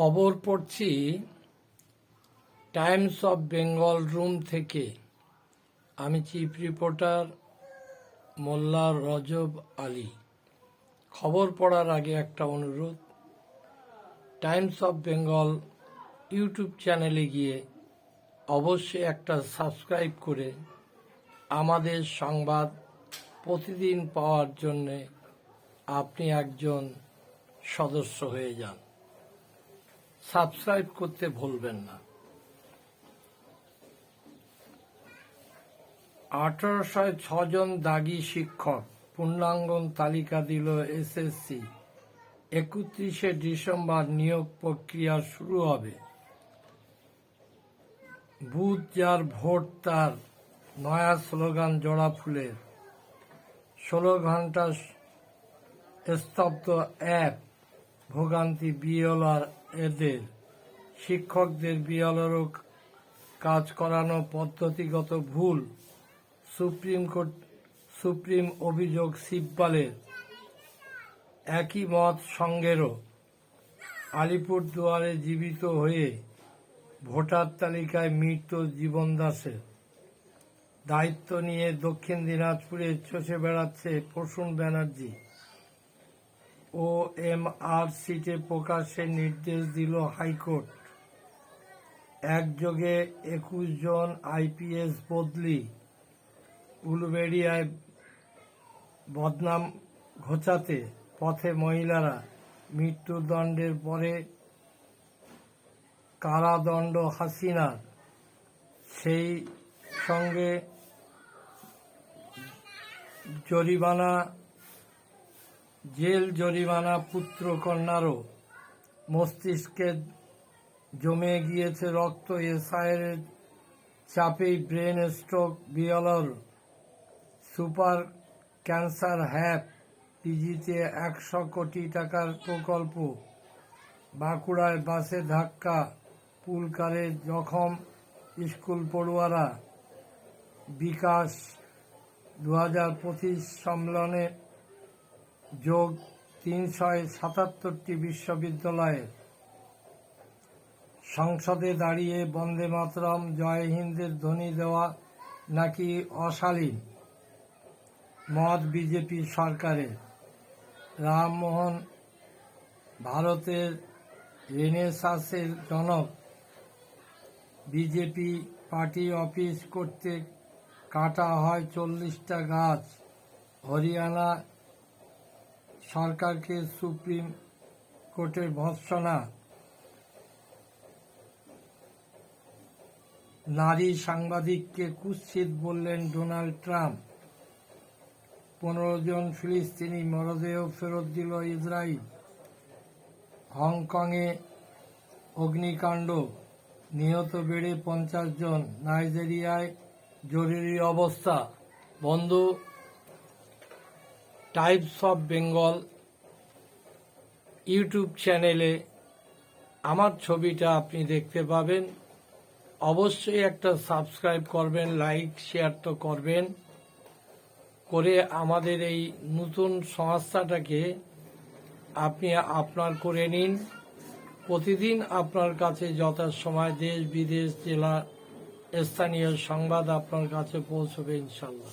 খবর পড়ছি Times of Bengal room থেকে। আমি চিফ রিপোর্টার মোল্লা রজব আলী। খবর পড়ার আগে একটা অনুরোধ। টাইমস অফ বেঙ্গল ইউটিউব চ্যানেলে গিয়ে অবশ্যই একটা সাবস্ক্রাইব করে আমাদের সংবাদ প্রতিদিন পাওয়ার জন্যে আপনি একজন সদস্য হয়ে যান। সাবস্ক্রাইব করতে ভুলবেন না। আঠারোশো ছজন দাগি শিক্ষক পূর্ণাঙ্গন তালিকা দিল এসএসসি। একত্রিশে ডিসেম্বর নিয়োগ প্রক্রিয়া শুরু হবে। বুথ যার ভোট তার, নয়া স্লোগান জোড়া ফুলের। ষোলো ঘণ্টা স্তব্ধ অ্যাপ, ভোগান্তি বিএলআর এদের শিক্ষকদের বিএলআরও কাজ করানো পদ্ধতিগত ভুল সুপ্রিম কোর্ট সুপ্রিম অভিযোগ শিবপালের একই মত সঙ্গেরও আলিপুর দুয়ারে জীবিত হয়ে ভোটার তালিকায় মৃত জীবন দাসের। দায়িত্ব নিয়ে দক্ষিণ দিনাজপুরে চষে বেড়াচ্ছে Prasun Banerjee. O M R সিটে প্রকাশের নির্দেশ দিল হাইকোর্ট, একযোগে একুশ জন আইপিএস বদলি উলুবেড়িয়ায় বদনাম ঘোচাতে পথে মহিলারা মৃত্যুদণ্ডের পরে কারাদণ্ড হাসিনার। সেই সঙ্গে জরিমানা জেল জরিমানা পুত্র কন্যারও মস্তিষ্কে জমে গিয়েছে রক্ত এসআইয়ের চাপেই ব্রেন স্ট্রোক বিয়লর সুপার ক্যান্সার হ্যাপ, পিজিতে একশো কোটি টাকার প্রকল্প, বাঁকুড়ায় বাসে ধাক্কা, পুলকারে জখম স্কুল পড়ুয়ারা, বিকাশ দু হাজার পঁচিশ সম্মেলনে যোগ তিনশো সাতাত্তরটি বিশ্ববিদ্যালয়ের সংসদে দাঁড়িয়ে বন্দে মাতরম, জয় হিন্দের ধ্বনি দেওয়া নাকি অশালীন? মত বিজেপি সরকারের। রামমোহন ভারতের রেনেসাসের জনক। বিজেপি পার্টি অফিস করতে কাটা হয় চল্লিশটা গাছ। হরিয়ানা সরকারকে সুপ্রিম কোর্টের ভৎসনা, নারী সাংবাদিককে কুৎসিত বললেন ডোনাল্ড ট্রাম্প। পনেরো জন ফিলিস্তিনি মরদেহ ফেরত দিল ইসরায়েল। হংকংয়ে অগ্নিকাণ্ড, নিহত বেড়ে পঞ্চাশ জন। নাইজেরিয়ায় জরুরি অবস্থা বন্ধু। টাইপস অফ বেঙ্গল ইউটিউব চ্যানেলে আমার ছবিটা আপনি দেখতে পাবেন। অবশ্যই একটা সাবস্ক্রাইব করবেন লাইক শেয়ার তো করবেন। করে আমাদের এই নতুন সংস্থাটাকে আপনি আপনার করে নিন। প্রতিদিন আপনার কাছে যথাসময় দেশ, বিদেশ, জেলা, স্থানীয় সংবাদ আপনার কাছে পৌঁছবে ইনশাল্লাহ।